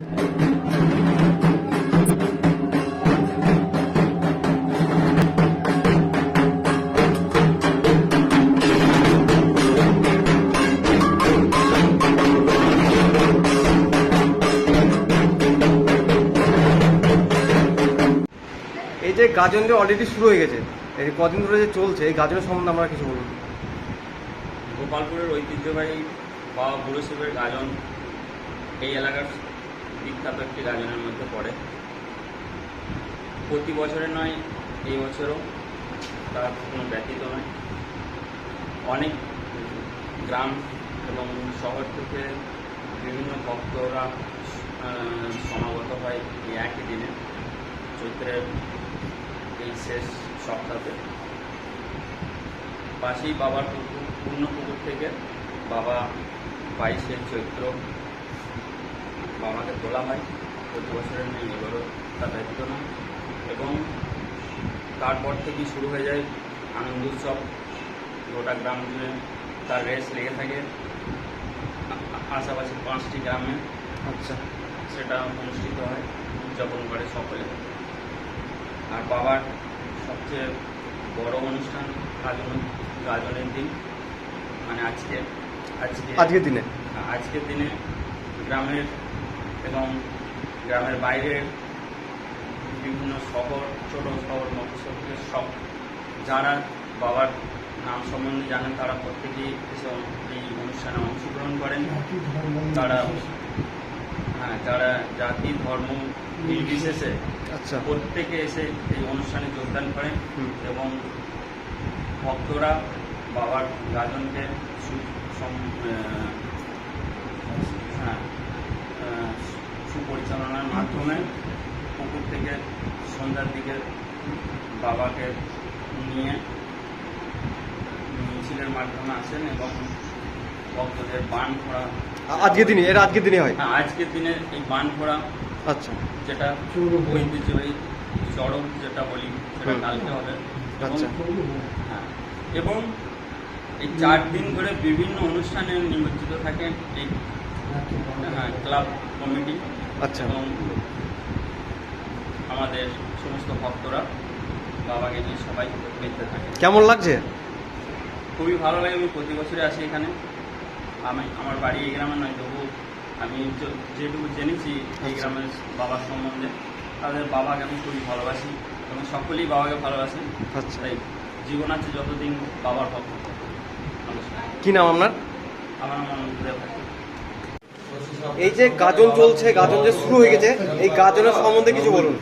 এই যে গাজন যে অলরেডি শুরু হয়ে গেছে। এই কদিন ধরে যে চলছে, এই গাজনের সম্বন্ধে আমরা কিছু বলুন। গোপালপুরের ঐতিহ্যবাহী বাবা বুড়ো শিবের গাজন এই এলাকার বিখ্যাত একটি গাজনের মধ্যে পড়ে। প্রতি বছরে নয়, এই বছরও তার কোনো ব্যতীত নয়। অনেক গ্রাম এবং শহর থেকে বিভিন্ন ভক্তরা সমাগত হয় এই একই দিনে, চৈত্রের এই শেষ সপ্তাহে পাশেই বাবার পুকুর পূর্ণ পুকুর থেকে বাবা বাইশে চৈত্র বাবাকে তোলা হয় প্রতি বছরের নেই এবারও তা ব্যতীত নয়। এবং তারপর থেকেই শুরু হয়ে যায় আনন্দ উৎসব। গোটা গ্রাম জুড়ে তার রেস লেগে থাকে। আশেপাশে পাঁচটি গ্রামে আচ্ছা। সেটা অনুষ্ঠিত হয় উদযাপন করে সকলে। আর বাবার সবচেয়ে বড় অনুষ্ঠান গাজন গাজনের দিন। মানে আজকে আজকে আজকের দিনে? আজকের দিনে গ্রামের এবং গ্রামের বাইরের বিভিন্ন শহর ছোট শহর মফস্বলের সব যারা বাবার নাম সম্বন্ধে জানেন তারা প্রত্যেকেই এসে এই অনুষ্ঠানে অংশগ্রহণ করেন। তারা হ্যাঁ যারা জাতি ধর্ম নির্বিশেষে আচ্ছা। প্রত্যেকে এসে এই অনুষ্ঠানে যোগদান করেন এবং ভক্তরা বাবার গাজনকে মাধ্যমে পুকুর থেকে সন্ধ্যার দিকে বাবাকে নিয়ে মিছিলের মাধ্যমে আসেন এবং ভক্তদের বান ঘোড়া আ- আজকের দিনে এটা আজকের দিনে হয়? হ্যাঁ আজকের দিনে এই বান ঘোড়া আচ্ছা। যেটা ঐতিহ্যবাহী চড়ক যেটা বলি সেটা কালকে হবে। এবং- আচ্ছা। হ্যাঁ এবং এই চার দিন ধরে বিভিন্ন অনুষ্ঠানে নিমজ্জিত থাকে এই হ্যাঁ ক্লাব কমিটি। আচ্ছা। এবং আমাদের সমস্ত ভক্তরা বাবাকে নিয়ে সবাই থাকে। কেমন লাগছে? খুবই ভালো লাগে আমি প্রতি বছরই আসি এখানে। আমি আমার বাড়ি এই গ্রামে নয় তবু আমি যেটুকু জেনেছি এই আচ্ছা। গ্রামের বাবার সম্বন্ধে তাদের বাবাকে আমি খুবই ভালোবাসি এবং সকলেই বাবাকে ভালোবাসেন আচ্ছা। তাই জীবন আছে যতদিন বাবার ভক্ত। কি নাম আপনার? আমার নাম অনন্তদেব এই যে গাজন চলছে গাজন যে শুরু হয়ে গেছে এই গাজনের সম্বন্ধে কিছু বলুন।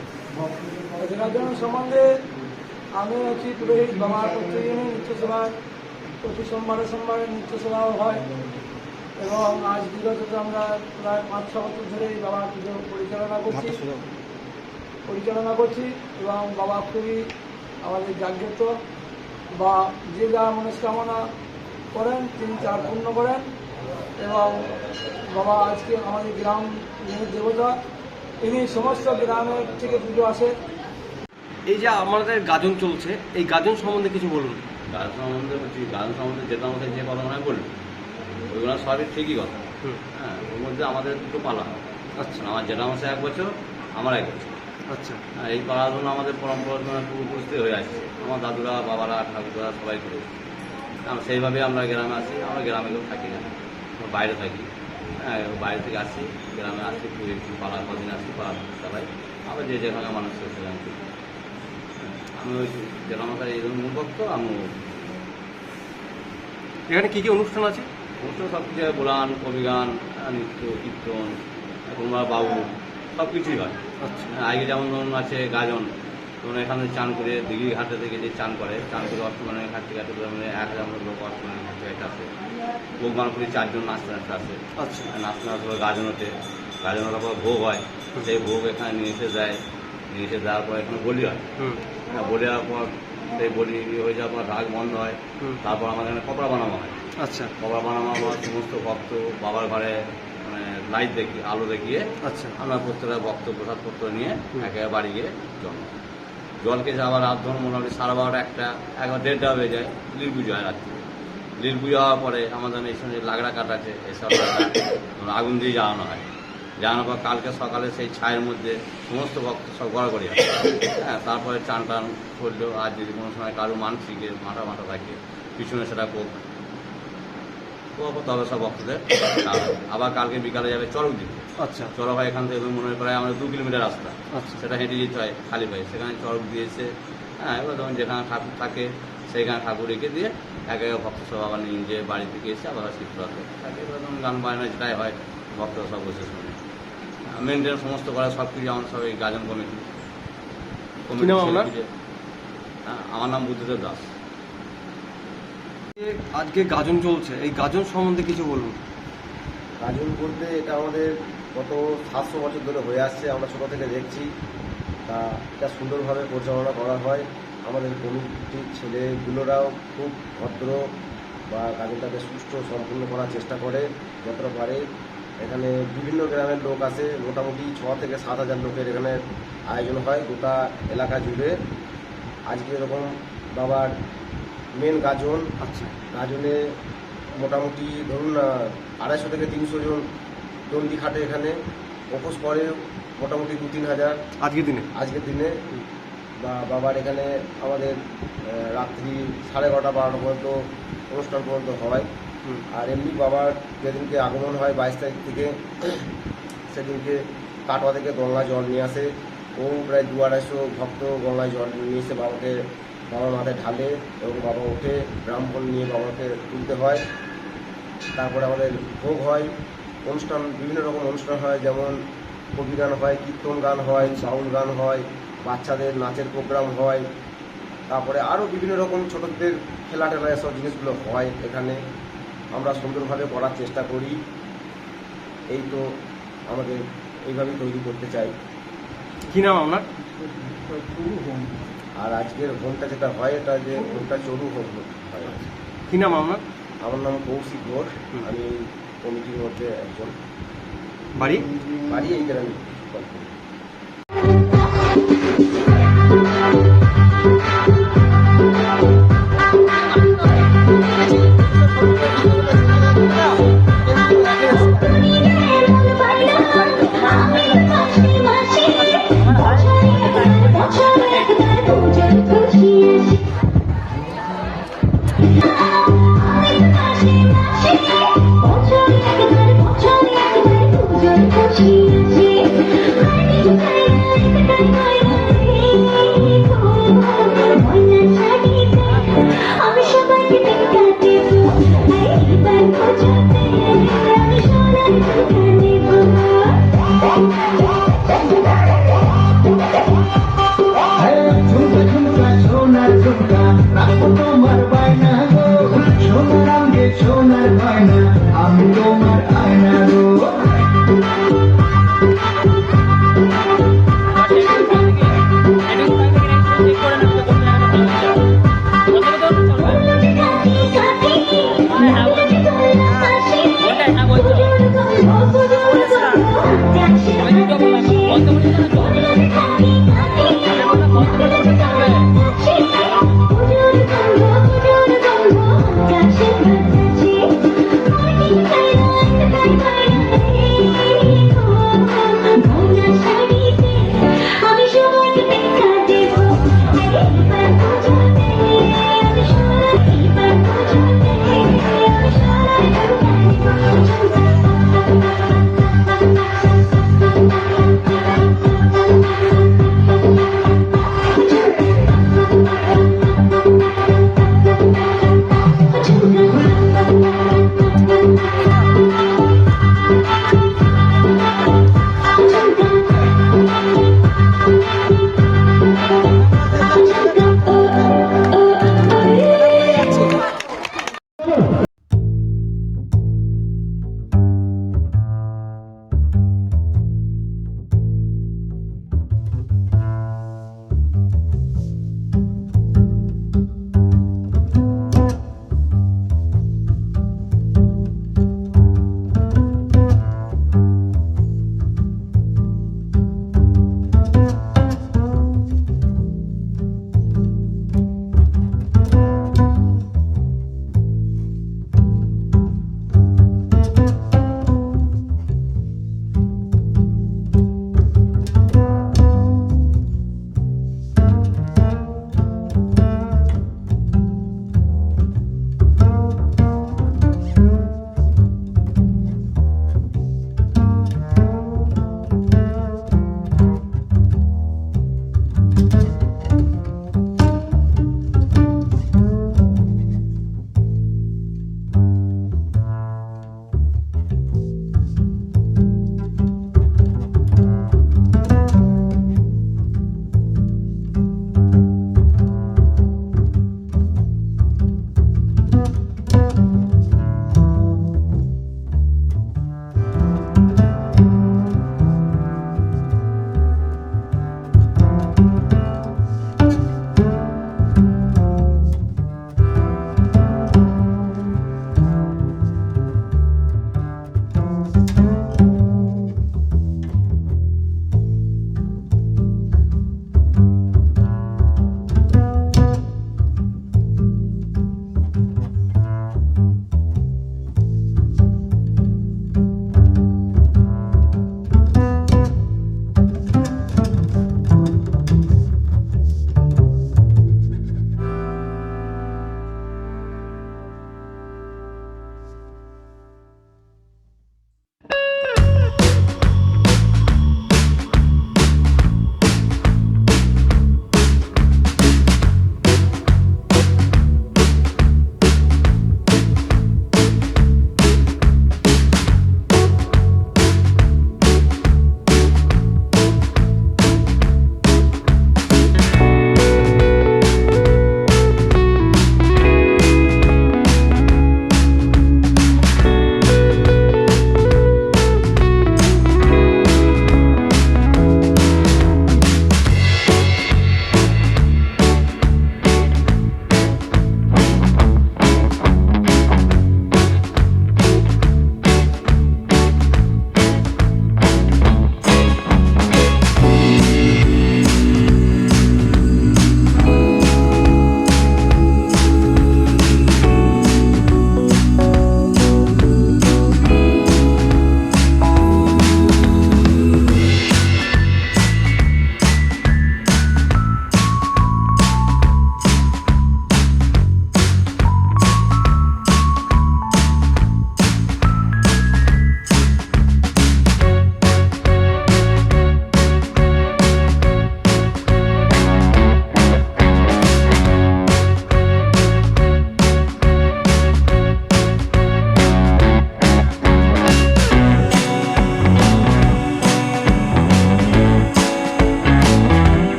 রাজন সম্বন্ধে আমি হচ্ছি পুরোহিত বাবা প্রত্যেকদিনই নিত্য সেবা প্রতি সোমবারে সোমবারে নিত্য সেবাও হয়। এবং আজ বিগত আমরা প্রায় পাঁচ ছ বছর ধরে এই বাবা পুজো পরিচালনা করছি। পরিচালনা করছি এবং বাবা খুবই আমাদের জাগ্রত। বা যে যা মনস্কামনা করেন তিনি তার পূর্ণ করেন। এবং বাবা আজকে আমাদের গ্রাম দেবতা। তিনি সমস্ত গ্রামের থেকে পুজো আসে। এই যে আমাদের গাজন চলছে এই গাজন সম্বন্ধে কিছু বলুন। গান সম্বন্ধে গান সম্বন্ধে যেটা আমাদের যে কথা মনে বলল ওইগুলো সবই ঠিকই কথা। হুম। হ্যাঁ ওর মধ্যে আমাদের দুটো পালা হয়। আচ্ছা। আমার জেঠা মাসে এক বছর আমার এক বছর। আচ্ছা। হ্যাঁ, এই পালাগুলো আমাদের পরম্পরা পূর্বপুরুষতে হয়ে আসছে। আমার দাদুরা বাবারা ঠাকুররা সবাই করে আমরা সেইভাবে আমরা গ্রামে আসি আমরা গ্রামে কেউ থাকি না। আমরা বাইরে থাকি। হ্যাঁ বাইরে থেকে আসি গ্রামে আসি একটু পালা কদিন আসি পালা সবাই। আবার যে যেখানে মানুষ সেখানে করি। আমি এখানে কি কি অনুষ্ঠান আছে? অনুষ্ঠান সব কিছু হয়, গান কবিগান নৃত্য কীর্তন কুমার বাবু সব কিছুই হয়। আচ্ছা। হ্যাঁ, আগে যেমন ধরুন আছে গাজন ধরুন এখানে চান করে দিঘি ঘাটে থেকে যে চান করে চান করে অষ্টমানের ঘাট থেকে ধরে মানে এক হাজার মতো লোক অষ্টমানের ঘাট থেকে আসে। ভোগমানপুরি চারজন নাচতে নাচতে আসে। আচ্ছা। নাচতে নাচতে করে গাজন ওঠে গাজন ওঠার পর ভোগ হয়। সেই ভোগ এখানে নিয়ে এসে দেয়। এসে দেওয়ার পর এখানে বলি হয়। হ্যাঁ বলি হওয়ার পর সেই বলি হয়ে যাওয়ার পর রাগ বন্ধ হয়। তারপর আমাদের এখানে কপড়া বানানো হয়। আচ্ছা। কপড়া বানানো আমার সমস্ত ভক্ত বাবার ঘরে মানে লাইট দেখি আলো দেখিয়ে আচ্ছা। আমরা প্রত্যেকটা ভক্ত প্রসাদপত্র নিয়ে। একেবারে বাড়ি গিয়ে জল খাই। জল খেয়ে আবার রাত ধরুন মোটামুটি সাড়ে বারোটা একটা একবার দেড়টা হয়ে যায় লীল পুজো হয় রাত্রি। লীল পুজো হওয়ার পরে আমাদের এই সঙ্গে লাগড়া কাঠ আছে এসব আগুন দিয়ে জ্বালানো হয়। জানার পর কালকে সকালে সেই ছায়ের মধ্যে সমস্ত ভক্ত সব গড়াগড়ি আসে হ্যাঁ তারপরে চান টান করলেও আর যদি কোনো সময় কারও মানসিকে মাথা মাথা থাকে পিছনে সেটা কোপ। কোপ তবে সব ভক্তদের আবার কালকে বিকালে যাবে চরক দিতে। আচ্ছা। চরক হয় এখান থেকে মনে হয় প্রায় আমাদের দু কিলোমিটার রাস্তা। আচ্ছা। সেটা হেঁটে যেতে হয় খালি পায়ে। সেখানে চরক দিয়েছে। হ্যাঁ এবার তখন যেখানে ঠাকুর থাকে সেইখানে ঠাকুর রেখে দিয়ে এক এক ভক্ত সব আবার নিজে বাড়ি থেকে এসে আবার শীতলাতে থাকে। এবার গান বাজনা যেটাই হয় ভক্তরা সব বসে শুনে। মেনটেন সমস্ত করে সব কিছু আমার সব এই গাজন কমিটি। হ্যাঁ আমার নাম বুদ্ধদেব দাস। এই আজকে গাজন চলছে এই গাজন সম্বন্ধে কিছু বলুন। গাজন বলতে এটা আমাদের গত সাতশো বছর ধরে হয়ে আসছে আমরা ছোটো থেকে দেখছি। তা এটা সুন্দরভাবে পরিচালনা করা হয়। আমাদের কমিটির ছেলেগুলোরাও খুব ভদ্র বা গাজনটাকে সুষ্ঠু সম্পূর্ণ করার চেষ্টা করে যতটা পারে। এখানে বিভিন্ন গ্রামের লোক আসে মোটামুটি ছ থেকে সাত হাজার লোকের এখানে আয়োজন হয় গোটা এলাকা জুড়ে। আজকে এরকম বাবার মেন গাজন আচ্ছা। গাজনে মোটামুটি ধরুন আড়াইশো থেকে তিনশো জন দণ্ডি খাটে এখানে। উপোস করে মোটামুটি দু তিন হাজার। আজকের দিনে? আজকের দিনে। বা বাবার এখানে আমাদের রাত্রি সাড়ে এগারোটা বারোটা পর্যন্ত অনুষ্ঠান পর্যন্ত হয়। আর এমনি বাবার যেদিনকে আগমন হয় বাইশ তারিখ থেকে, সেদিনকে কাটোয়া থেকে গঙ্গা জল নিয়ে আসে। ও প্রায় দু আড়াইশো ভক্ত গঙ্গায় জল নিয়ে এসে বাবাকে, বাবার মাথায় ঢালে এবং বাবা উঠে ব্রাহ্মণ নিয়ে বাবাকে তুলতে হয়। তারপরে আমাদের ভোগ হয়। অনুষ্ঠান, বিভিন্ন রকম অনুষ্ঠান হয়, যেমন কবি গান হয়, কীর্তন গান হয় বাউল গান হয়, বাচ্চাদের নাচের প্রোগ্রাম হয়। তারপরে আরও বিভিন্ন রকম ছোটদের খেলা টেলা এসব জিনিসগুলো হয় এখানে। আমরা সুন্দরভাবে করার চেষ্টা করি। এই তো আমাদের এইভাবেই তৈরি করতে চাই। কি নাম আপনার? আর আজকের হোমটা যেটা হয় এটা যে হোমটা চরু হোম হয়। কি নাম আপনার? আমার নাম কৌশিক ঘোষ আমি কমিটির মধ্যে একজন। বাড়ি? বাড়ি এই গ্রামে। বছর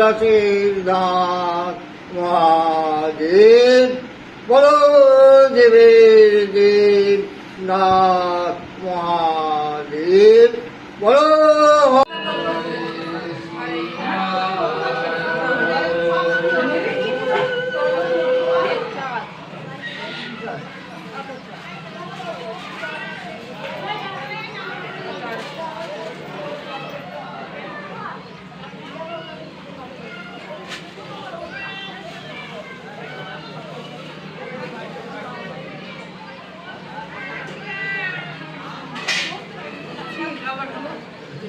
কৈলাসের দাস মহাদেব বলো দেবের দেব নাথ মহাদেব বলো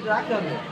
রাখতে হবে।